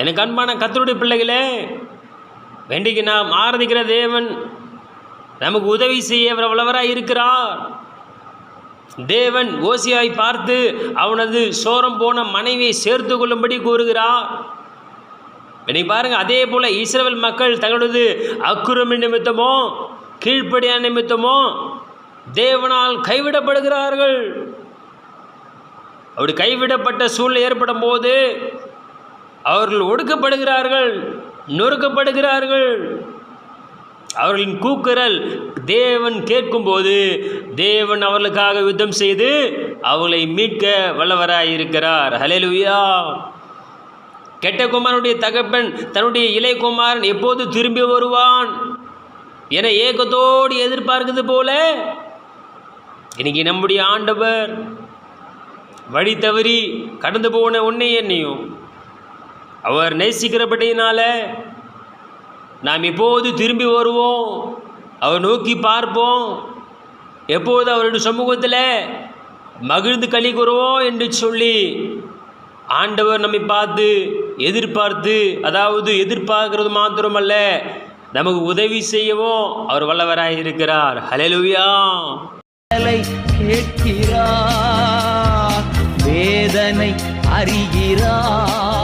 எனக்கு அன்பான கத்தருடைய பிள்ளைகளே வேண்டிக்கு நாம் ஆராதிக்கிற தேவன் நமக்கு உதவி செய்ய அவர் இருக்கிறார். தேவன் ஓசியாய் பார்த்து அவனது சோரம் போன மனைவியை சேர்த்து கொள்ளும்படி கூறுகிறார். இன்னைக்கு பாருங்கள் அதே போல் இஸ்ரேல் மக்கள் தங்களது அக்குரமி நிமித்தமோ கீழ்ப்படியான நிமித்தமோ தேவனால் கைவிடப்படுகிறார்கள். அப்படி கைவிடப்பட்ட சூழ்நிலை ஏற்படும் போது அவர்கள் ஒடுக்கப்படுகிறார்கள் நொறுக்கப்படுகிறார்கள். அவர்களின் கூக்குரல் தேவன் கேட்கும்போது தேவன் அவர்களுக்காக யுத்தம் செய்து அவர்களை மீட்க வல்லவராயிருக்கிறார். இருக்கிறார் கெட்ட குமாரனுடைய தகப்பன் தன்னுடைய இளைய குமாரன் எப்போது திரும்பி வருவான் என ஏக்கத்தோடு எதிர்பார்க்கிறது போல இன்னைக்கு நம்முடைய ஆண்டவர் வழி தவறி கடந்து போன உன்னை என்னையும் அவர் நேசிக்கிறபடியினால நாம் எப்போது திரும்பி வருவோம். அவர் நோக்கி பார்ப்போம். எப்போது அவருடைய சமூகத்தில் மகிழ்ந்து களி கூறுவோம் என்று சொல்லி ஆண்டவர் நம்மை பார்த்து எதிர்பார்த்து அதாவது எதிர்பார்க்கிறது மாத்திரமல்ல நமக்கு உதவி செய்யவும் அவர் வல்லவராக இருக்கிறார். ஹலெலுவியா கேட்கிறார் வேதனை அறிகிறார்.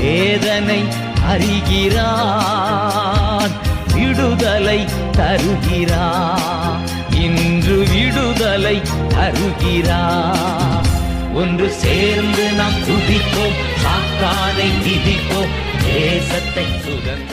வேதனை அறிகிறார் விடுதலை தருகிறார். இன்று விடுதலை தருகிறார். ஒன்று சேர்ந்து நாம் துதிப்போம் சாத்தானை விதிப்போம் தேசத்தை சுதந்திர